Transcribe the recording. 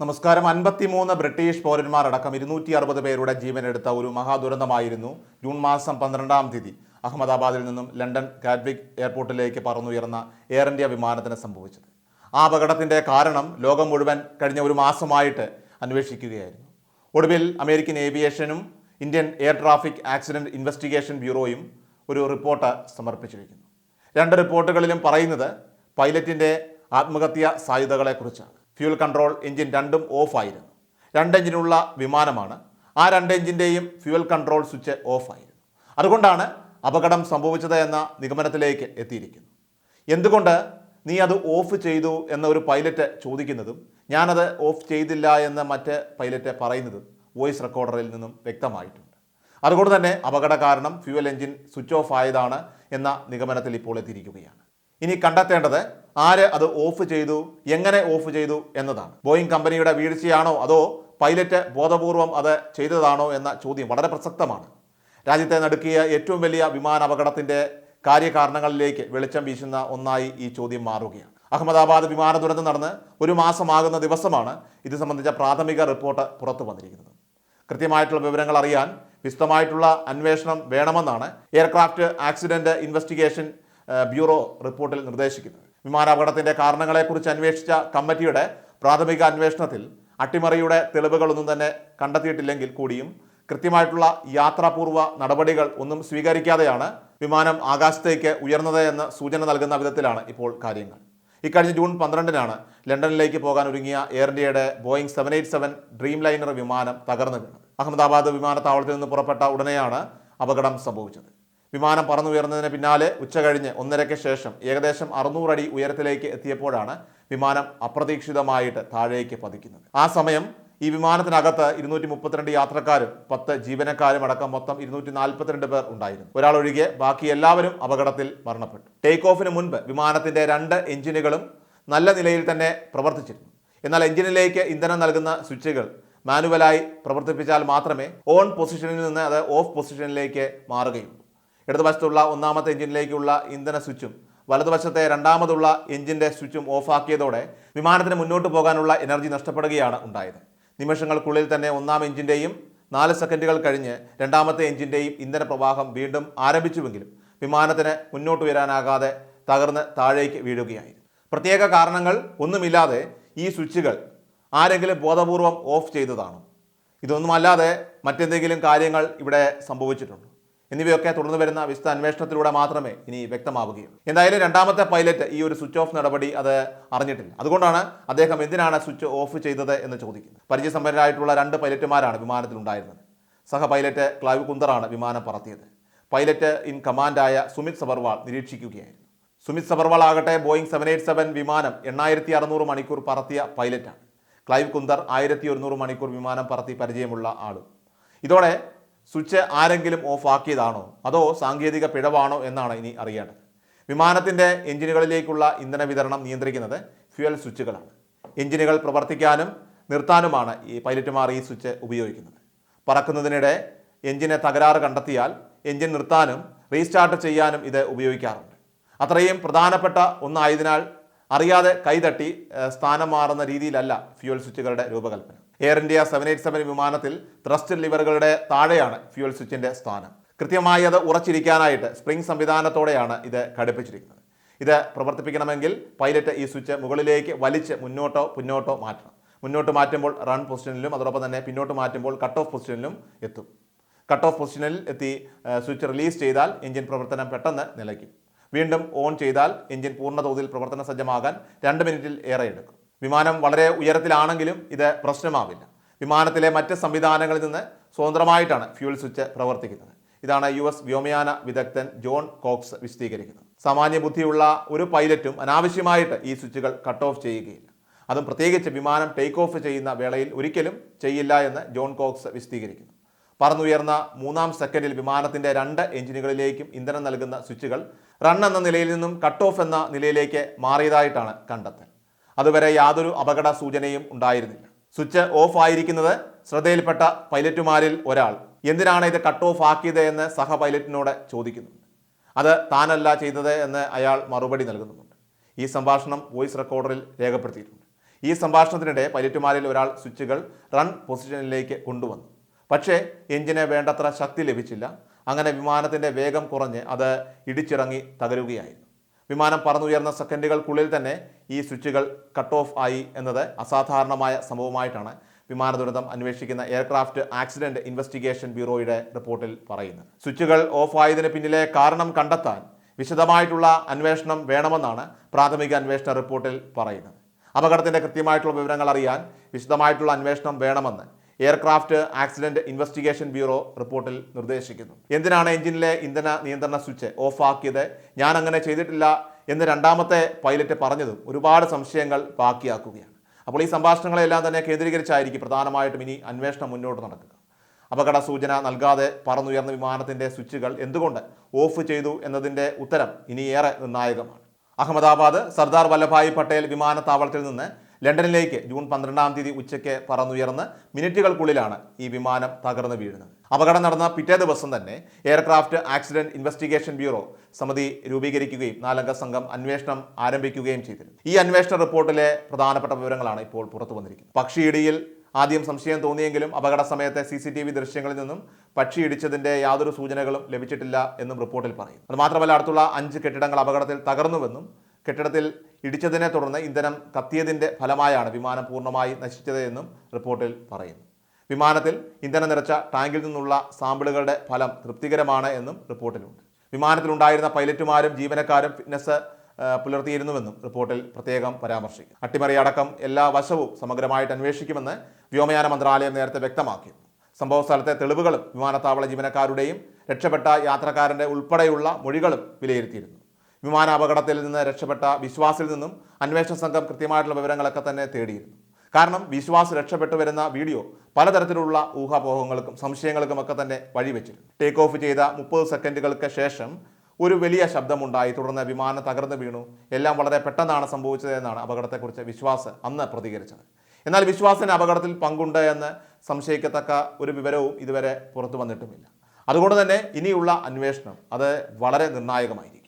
നമസ്കാരം. അൻപത്തിമൂന്ന് ബ്രിട്ടീഷ് പൗരന്മാർ അടക്കം ഇരുന്നൂറ്റി അറുപത് പേരുടെ ജീവനെടുത്ത ഒരു മഹാദുരന്തമായിരുന്നു ജൂൺ മാസം പന്ത്രണ്ടാം തീയതി. അഹമ്മദാബാദിൽ നിന്നും ലണ്ടൻ കാറ്റ്വിക് എയർപോർട്ടിലേക്ക് പറന്നുയർന്ന എയർ ഇന്ത്യ വിമാനത്തിന് സംഭവിച്ചത്. ആ അപകടത്തിന്റെ കാരണം ലോകം മുഴുവൻ കഴിഞ്ഞ ഒരു മാസമായിട്ട് അന്വേഷിക്കുകയായിരുന്നു. ഒടുവിൽ American ഏവിയേഷനും Indian air traffic accident investigation ബ്യൂറോയും ഒരു റിപ്പോർട്ട് സമർപ്പിച്ചിരിക്കുന്നു. രണ്ട് റിപ്പോർട്ടുകളിലും പറയുന്നത് പൈലറ്റിന്റെ ആത്മഹത്യാ സാധ്യതകളെക്കുറിച്ചാണ്. ഫ്യൂൽ കൺട്രോൾ എഞ്ചിൻ രണ്ടും ഓഫായിരുന്നു. രണ്ട് എഞ്ചിനുള്ള വിമാനമാണ്. ആ രണ്ട് എഞ്ചിന്റെയും ഫ്യൂൽ കൺട്രോൾ സ്വിച്ച് ഓഫായിരുന്നു. അതുകൊണ്ടാണ് അപകടം സംഭവിച്ചത് എന്ന നിഗമനത്തിലേക്ക് എത്തിയിരിക്കുന്നു. എന്തുകൊണ്ട് നീ അത് ഓഫ് ചെയ്തു എന്ന ഒരു പൈലറ്റ് ചോദിക്കുന്നതും ഞാനത് ഓഫ് ചെയ്തില്ല എന്ന് മറ്റ് പൈലറ്റ് പറയുന്നതും വോയിസ് റെക്കോർഡറിൽ നിന്നും വ്യക്തമായിട്ടുണ്ട്. അതുകൊണ്ട് തന്നെ അപകട കാരണം ഫ്യൂവൽ എഞ്ചിൻ സ്വിച്ച് ഓഫ് ആയതാണ് എന്ന നിഗമനത്തിൽ ഇപ്പോൾ എത്തിയിരിക്കുകയാണ്. ഇനി കണ്ടെത്തേണ്ടത് ആര് അത് ഓഫ് ചെയ്തു എങ്ങനെ ഓഫ് ചെയ്തു എന്നതാണ്. ബോയിങ് കമ്പനിയുടെ വീഴ്ചയാണോ അതോ പൈലറ്റ് ബോധപൂർവം അത് ചെയ്തതാണോ എന്ന ചോദ്യം വളരെ പ്രസക്തമാണ്. രാജ്യത്തെ നടുക്കിയ ഏറ്റവും വലിയ വിമാന അപകടത്തിന്റെ കാര്യകാരണങ്ങളിലേക്ക് വെളിച്ചം വീശുന്ന ഒന്നായി ഈ ചോദ്യം മാറുകയാണ്. അഹമ്മദാബാദ് വിമാന ദുരന്തം നടന്ന് ഒരു മാസമാകുന്ന ദിവസമാണ് ഇത് സംബന്ധിച്ച പ്രാഥമിക റിപ്പോർട്ട് പുറത്തു വന്നിരിക്കുന്നത്. കൃത്യമായിട്ടുള്ള വിവരങ്ങൾ അറിയാൻ വിശദമായിട്ടുള്ള അന്വേഷണം വേണമെന്നാണ്. എയർക്രാഫ്റ്റ് ആക്സിഡന്റ് ഇൻവെസ്റ്റിഗേഷൻ ബ്യൂറോ റിപ്പോർട്ടിൽ നിർദ്ദേശിക്കുന്നത് വിമാനാപകടത്തിന്റെ കാരണങ്ങളെക്കുറിച്ച് അന്വേഷിച്ച കമ്മിറ്റിയുടെ പ്രാഥമിക അന്വേഷണത്തിൽ അട്ടിമറിയുടെ തെളിവുകളൊന്നും തന്നെ കണ്ടെത്തിയിട്ടില്ലെങ്കിൽ കൂടിയും കൃത്യമായിട്ടുള്ള യാത്രാപൂർവ നടപടികൾ ഒന്നും സ്വീകരിക്കാതെയാണ് വിമാനം ആകാശത്തേക്ക് ഉയർന്നത് എന്ന് സൂചന നൽകുന്ന വിധത്തിലാണ് ഇപ്പോൾ കാര്യങ്ങൾ. ഇക്കഴിഞ്ഞ ജൂൺ പന്ത്രണ്ടിനാണ് ലണ്ടനിലേക്ക് പോകാൻ ഒരുങ്ങിയ എയർ ഇന്ത്യയുടെ Boeing seven eight seven dreamliner വിമാനം തകർന്നു വീണത്. അഹമ്മദാബാദ് വിമാനത്താവളത്തിൽ നിന്ന് പുറപ്പെട്ട ഉടനെയാണ് അപകടം സംഭവിച്ചത്. വിമാനം പറന്നുയർന്നതിന് പിന്നാലെ ഉച്ച കഴിഞ്ഞ് ഒന്നരയ്ക്ക് ശേഷം ഏകദേശം അറുന്നൂറടി ഉയരത്തിലേക്ക് എത്തിയപ്പോഴാണ് വിമാനം അപ്രതീക്ഷിതമായിട്ട് താഴേക്ക് പതിക്കുന്നത്. ആ സമയം ഈ വിമാനത്തിനകത്ത് ഇരുന്നൂറ്റി മുപ്പത്തിരണ്ട് യാത്രക്കാരും പത്ത് ജീവനക്കാരും അടക്കം മൊത്തം ഇരുന്നൂറ്റി നാൽപ്പത്തിരണ്ട് പേർ ഉണ്ടായിരുന്നു. ഒരാൾ ഒഴികെ ബാക്കി എല്ലാവരും അപകടത്തിൽ മരണപ്പെട്ടു. ടേക്ക് ഓഫിന് മുൻപ് വിമാനത്തിന്റെ രണ്ട് എഞ്ചിനുകളും നല്ല നിലയിൽ തന്നെ പ്രവർത്തിച്ചിരുന്നു. എന്നാൽ എഞ്ചിനിലേക്ക് ഇന്ധനം നൽകുന്ന സ്വിച്ചുകൾ മാനുവലായി പ്രവർത്തിപ്പിച്ചാൽ മാത്രമേ ഓൺ പൊസിഷനിൽ നിന്ന് അത് ഓഫ് പൊസിഷനിലേക്ക് മാറുകയുള്ളൂ. ഇടതുവശത്തുള്ള ഒന്നാമത്തെ എഞ്ചിനിലേക്കുള്ള ഇന്ധന സ്വിച്ചും വലതുവശത്തെ രണ്ടാമതുള്ള എഞ്ചിന്റെ സ്വിച്ചും ഓഫാക്കിയതോടെ വിമാനത്തിന് മുന്നോട്ട് പോകാനുള്ള എനർജി നഷ്ടപ്പെടുകയാണ് ഉണ്ടായത്. നിമിഷങ്ങൾക്കുള്ളിൽ തന്നെ ഒന്നാം എഞ്ചിന്റെയും നാല് സെക്കൻഡുകൾ കഴിഞ്ഞ് രണ്ടാമത്തെ എഞ്ചിന്റെയും ഇന്ധന പ്രവാഹം വീണ്ടും ആരംഭിച്ചുവെങ്കിലും വിമാനത്തിന് മുന്നോട്ട് വരാനാകാതെ തകർന്ന് താഴേക്ക് വീഴുകയായിരുന്നു. പ്രത്യേക കാരണങ്ങൾ ഒന്നുമില്ലാതെ ഈ സ്വിച്ചുകൾ ആരെങ്കിലും ബോധപൂർവം ഓഫ് ചെയ്തതാണ്? ഇതൊന്നുമല്ലാതെ മറ്റെന്തെങ്കിലും കാര്യങ്ങൾ ഇവിടെ സംഭവിച്ചിട്ടുണ്ടോ? എന്നിവയൊക്കെ തുടർന്നു വരുന്ന വിശദ അന്വേഷണത്തിലൂടെ മാത്രമേ ഇനി വ്യക്തമാവുകയും എന്തായാലും രണ്ടാമത്തെ പൈലറ്റ് ഈ ഒരു സ്വിച്ച് ഓഫ് നടപടി അത് അറിഞ്ഞിട്ടില്ല. അതുകൊണ്ടാണ് അദ്ദേഹം എന്തിനാണ് സ്വിച്ച് ഓഫ് ചെയ്തത് എന്ന് ചോദിക്കുന്നത്. പരിചയസമ്പന്നരായിട്ടുള്ള രണ്ട് പൈലറ്റുമാരാണ് വിമാനത്തിലുണ്ടായിരുന്നത്. സഹ പൈലറ്റ് ക്ലൈവ് കുന്ദറാണ് വിമാനം പറത്തിയത്. പൈലറ്റ് ഇൻ കമാൻഡായ സുമിത് സബർവാൾ നിരീക്ഷിക്കുകയായിരുന്നു. സുമിത് സബർവാൾ ആകട്ടെ ബോയിങ് സെവൻ എയ്റ്റ് സെവൻ വിമാനം എണ്ണായിരത്തി അറുന്നൂറ് മണിക്കൂർ പറത്തിയ പൈലറ്റാണ്. ക്ലൈവ് കുന്ദർ ആയിരത്തി ഒരുന്നൂറ് മണിക്കൂർ വിമാനം പറത്തി പരിചയമുള്ള ആളും. ഇതോടെ സ്വിച്ച് ആരെങ്കിലും ഓഫ് ആക്കിയതാണോ അതോ സാങ്കേതിക പിഴവാണോ എന്നാണ് ഇനി അറിയേണ്ടത്. വിമാനത്തിന്റെ എഞ്ചിനുകളിലേക്കുള്ള ഇന്ധന വിതരണം നിയന്ത്രിക്കുന്നത് ഫ്യുവൽ സ്വിച്ചുകളാണ്. എഞ്ചിനുകൾ പ്രവർത്തിക്കാനും നിർത്താനുമാണ് ഈ പൈലറ്റുമാർ ഈ സ്വിച്ച് ഉപയോഗിക്കുന്നത്. പറക്കുന്നതിനിടെ എഞ്ചിനെ തകരാറ് കണ്ടെത്തിയാൽ എഞ്ചിൻ നിർത്താനും റീസ്റ്റാർട്ട് ചെയ്യാനും ഇത് ഉപയോഗിക്കാറുണ്ട്. അത്രയും പ്രധാനപ്പെട്ട ഒന്നായതിനാൽ അറിയാതെ കൈതട്ടി സ്ഥാനം മാറുന്ന രീതിയിലല്ല ഫ്യൂൽ സ്വിച്ചുകളുടെ രൂപകൽപ്പന. Air India seven eight seven വിമാനത്തിൽ ത്രസ്റ്റ് ലിവറുകളുടെ താഴെയാണ് ഫ്യൂൽ സ്വിച്ചിന്റെ സ്ഥാനം. കൃത്യമായി അത് ഉറച്ചിരിക്കാനായിട്ട് സ്പ്രിംഗ് സംവിധാനത്തോടെയാണ് ഇത് ഘടിപ്പിച്ചിരിക്കുന്നത്. ഇത് പ്രവർത്തിപ്പിക്കണമെങ്കിൽ പൈലറ്റ് ഈ സ്വിച്ച് മുകളിലേക്ക് വലിച്ച് മുന്നോട്ടോ പിന്നോട്ടോ മാറ്റണം. മുന്നോട്ട് മാറ്റുമ്പോൾ റൺ പൊസിഷനിലും അതോടൊപ്പം തന്നെ പിന്നോട്ട് മാറ്റുമ്പോൾ കട്ട് ഓഫ് പൊസിഷനിലും എത്തും. കട്ട് ഓഫ് പൊസിഷനിൽ എത്തി സ്വിച്ച് റിലീസ് ചെയ്താൽ എഞ്ചിൻ പ്രവർത്തനം പെട്ടെന്ന് നിലയ്ക്കും. വീണ്ടും ഓൺ ചെയ്താൽ എഞ്ചിൻ പൂർണതോതിൽ പ്രവർത്തന സജ്ജമാകാൻ രണ്ട് മിനിറ്റിൽ ഏറെ എടുക്കും. വിമാനം വളരെ ഉയരത്തിലാണെങ്കിലും ഇത് പ്രശ്നമാവില്ല. വിമാനത്തിലെ മറ്റ് സംവിധാനങ്ങളിൽ നിന്ന് സ്വതന്ത്രമായിട്ടാണ് ഫ്യൂൽ സ്വിച്ച് പ്രവർത്തിക്കുന്നത്. ഇതാണ് യു എസ് വ്യോമയാന വിദഗ്ധൻ ജോൺ കോക്സ് വിശദീകരിക്കുന്നത്. സാമാന്യ ബുദ്ധിയുള്ള ഒരു പൈലറ്റും അനാവശ്യമായിട്ട് ഈ സ്വിച്ചുകൾ കട്ട് ഓഫ് ചെയ്യുകയില്ല. അതും പ്രത്യേകിച്ച് വിമാനം ടേക്ക് ഓഫ് ചെയ്യുന്ന വേളയിൽ ഒരിക്കലും ചെയ്യില്ല എന്ന് ജോൺ കോക്സ് വിശദീകരിക്കുന്നു. പറന്നുയർന്ന മൂന്നാം സെക്കൻഡിൽ വിമാനത്തിന്റെ രണ്ട് എഞ്ചിനുകളിലേക്കും ഇന്ധനം നൽകുന്ന സ്വിച്ചുകൾ റൺ എന്ന നിലയിൽ നിന്നും കട്ട് ഓഫ് എന്ന നിലയിലേക്ക് മാറിയതായിട്ടാണ് കണ്ടെത്തൽ. അതുവരെ യാതൊരു അപകട സൂചനയും ഉണ്ടായിരുന്നില്ല. സ്വിച്ച് ഓഫ് ആയിരിക്കുന്നത് ശ്രദ്ധയിൽപ്പെട്ട പൈലറ്റുമാരിൽ ഒരാൾ. എന്തിനാണ് ഇത് കട്ട് ഓഫ് ആക്കിയത് എന്ന് സഹ പൈലറ്റിനോട് ചോദിക്കുന്നുണ്ട്. അത് താനല്ല ചെയ്തത് എന്ന് അയാൾ മറുപടി നൽകുന്നുണ്ട്. ഈ സംഭാഷണം വോയിസ് റെക്കോർഡറിൽ രേഖപ്പെടുത്തിയിട്ടുണ്ട്. ഈ സംഭാഷണത്തിനിടെ പൈലറ്റുമാരിൽ ഒരാൾ സ്വിച്ചുകൾ റൺ പൊസിഷനിലേക്ക് കൊണ്ടുവന്നു. പക്ഷേ എഞ്ചിന് വേണ്ടത്ര ശക്തി ലഭിച്ചില്ല. അങ്ങനെ വിമാനത്തിന്റെ വേഗം കുറഞ്ഞ് അത് ഇടിച്ചിറങ്ങി തകരുകയായിരുന്നു. വിമാനം പറന്നുയർന്ന സെക്കൻഡുകൾക്കുള്ളിൽ തന്നെ ഈ സ്വിച്ചുകൾ കട്ട് ഓഫ് ആയി എന്നത് അസാധാരണമായ സംഭവമായിട്ടാണ് വിമാന ദുരന്തം അന്വേഷിക്കുന്ന എയർക്രാഫ്റ്റ് ആക്സിഡന്റ് ഇൻവെസ്റ്റിഗേഷൻ ബ്യൂറോയുടെ റിപ്പോർട്ടിൽ പറയുന്നത്. സ്വിച്ചുകൾ ഓഫ് ആയതിന് പിന്നിലെ കാരണം കണ്ടെത്താൻ വിശദമായിട്ടുള്ള അന്വേഷണം വേണമെന്നാണ് പ്രാഥമിക അന്വേഷണ റിപ്പോർട്ടിൽ പറയുന്നത്. അപകടത്തിന്റെ കൃത്യമായിട്ടുള്ള വിവരങ്ങൾ അറിയാൻ വിശദമായിട്ടുള്ള അന്വേഷണം വേണമെന്ന് എയർക്രാഫ്റ്റ് ആക്സിഡന്റ് ഇൻവെസ്റ്റിഗേഷൻ ബ്യൂറോ റിപ്പോർട്ടിൽ നിർദ്ദേശിക്കുന്നു. എന്തിനാണ് എഞ്ചിനിലെ ഇന്ധന നിയന്ത്രണ സ്വിച്ച് ഓഫ് ആക്കിയത് ഞാൻ അങ്ങനെ ചെയ്തിട്ടില്ല എന്ന് രണ്ടാമത്തെ പൈലറ്റ് പറഞ്ഞതും ഒരുപാട് സംശയങ്ങൾ ബാക്കിയാക്കുകയാണ്. അപ്പോൾ ഈ സംഭാഷണങ്ങളെല്ലാം തന്നെ കേന്ദ്രീകരിച്ചായിരിക്കും പ്രധാനമായിട്ടും ഇനി അന്വേഷണം മുന്നോട്ട് നടക്കുക. അപകട സൂചന നൽകാതെ പറന്നുയർന്ന വിമാനത്തിന്റെ സ്വിച്ചുകൾ എന്തുകൊണ്ട് ഓഫ് ചെയ്തു എന്നതിന്റെ ഉത്തരം ഇനി ഏറെ നിർണായകമാണ്. അഹമ്മദാബാദ് സർദാർ വല്ലഭായ് പട്ടേൽ വിമാനത്താവളത്തിൽ നിന്ന് ലണ്ടനിലേക്ക് ജൂൺ പന്ത്രണ്ടാം തീയതി ഉച്ചയ്ക്ക് പറന്നുയർന്ന് മിനിറ്റുകൾക്കുള്ളിലാണ് ഈ വിമാനം തകർന്നു വീഴുന്നത്. അപകടം നടന്ന പിറ്റേ ദിവസം തന്നെ എയർക്രാഫ്റ്റ് ആക്സിഡന്റ് ഇൻവെസ്റ്റിഗേഷൻ ബ്യൂറോ സമിതി രൂപീകരിക്കുകയും നാലംഗ സംഘം അന്വേഷണം ആരംഭിക്കുകയും ചെയ്തിരുന്നു. ഈ അന്വേഷണ റിപ്പോർട്ടിലെ പ്രധാനപ്പെട്ട വിവരങ്ങളാണ് ഇപ്പോൾ പുറത്തു വന്നിരിക്കുന്നത്. പക്ഷിയിടിയിൽ ആദ്യം സംശയം തോന്നിയെങ്കിലും അപകട സമയത്തെ സി സി ടി വി ദൃശ്യങ്ങളിൽ നിന്നും പക്ഷി ഇടിച്ചതിന്റെ യാതൊരു സൂചനകളും ലഭിച്ചിട്ടില്ല എന്നും റിപ്പോർട്ടിൽ പറയുന്നു. അത് മാത്രമല്ല അടുത്തുള്ള അഞ്ച് കെട്ടിടങ്ങൾ അപകടത്തിൽ തകർന്നുവെന്നും കെട്ടിടത്തിൽ ഇടിച്ചതിനെ തുടർന്ന് ഇന്ധനം കത്തിയതിന്റെ ഫലമായാണ് വിമാനം പൂർണമായി നശിച്ചത് എന്നും റിപ്പോർട്ടിൽ പറയുന്നു. വിമാനത്തിൽ ഇന്ധനം നിറച്ച ടാങ്കിൽ നിന്നുള്ള സാമ്പിളുകളുടെ ഫലം തൃപ്തികരമാണ് എന്നും റിപ്പോർട്ടിലുണ്ട്. വിമാനത്തിലുണ്ടായിരുന്ന പൈലറ്റുമാരും ജീവനക്കാരും ഫിറ്റ്നസ് പുലർത്തിയിരുന്നുവെന്നും റിപ്പോർട്ടിൽ പ്രത്യേകം പരാമർശിക്കും അട്ടിമറി അടക്കം എല്ലാ വശവും സമഗ്രമായിട്ട് അന്വേഷിക്കുമെന്ന് വ്യോമയാന മന്ത്രാലയം നേരത്തെ വ്യക്തമാക്കി സംഭവ സ്ഥലത്തെ തെളിവുകളും വിമാനത്താവള ജീവനക്കാരുടെയും രക്ഷപ്പെട്ട യാത്രക്കാരന്റെ ഉൾപ്പെടെയുള്ള മൊഴികളും വിലയിരുത്തിയിരുന്നു. വിമാന അപകടത്തിൽ നിന്ന് രക്ഷപ്പെട്ട വിശ്വാസിൽ നിന്നും അന്വേഷണ സംഘം കൃത്യമായിട്ടുള്ള വിവരങ്ങളൊക്കെ തന്നെ തേടിയിരുന്നു. കാരണം വിശ്വാസ് രക്ഷപ്പെട്ടു വരുന്ന വീഡിയോ പലതരത്തിലുള്ള ഊഹാപോഹങ്ങൾക്കും സംശയങ്ങൾക്കും ഒക്കെ തന്നെ വഴിവെച്ചിരുന്നു. ടേക്ക് ഓഫ് ചെയ്ത മുപ്പത് സെക്കൻഡുകൾക്ക് ശേഷം ഒരു വലിയ ശബ്ദമുണ്ടായി. തുടർന്ന് വിമാനം തകർന്നു വീണു. എല്ലാം വളരെ പെട്ടെന്നാണ് സംഭവിച്ചതെന്നാണ് അപകടത്തെക്കുറിച്ച് വിശ്വാസ് അന്ന് പ്രതികരിച്ചത്. എന്നാൽ വിശ്വാസിന് അപകടത്തിൽ പങ്കുണ്ട് എന്ന് സംശയിക്കത്തക്ക ഒരു വിവരവും ഇതുവരെ പുറത്തു വന്നിട്ടുമില്ല. അതുകൊണ്ട് തന്നെ ഇനിയുള്ള അന്വേഷണം അത് വളരെ നിർണായകമായിരിക്കും.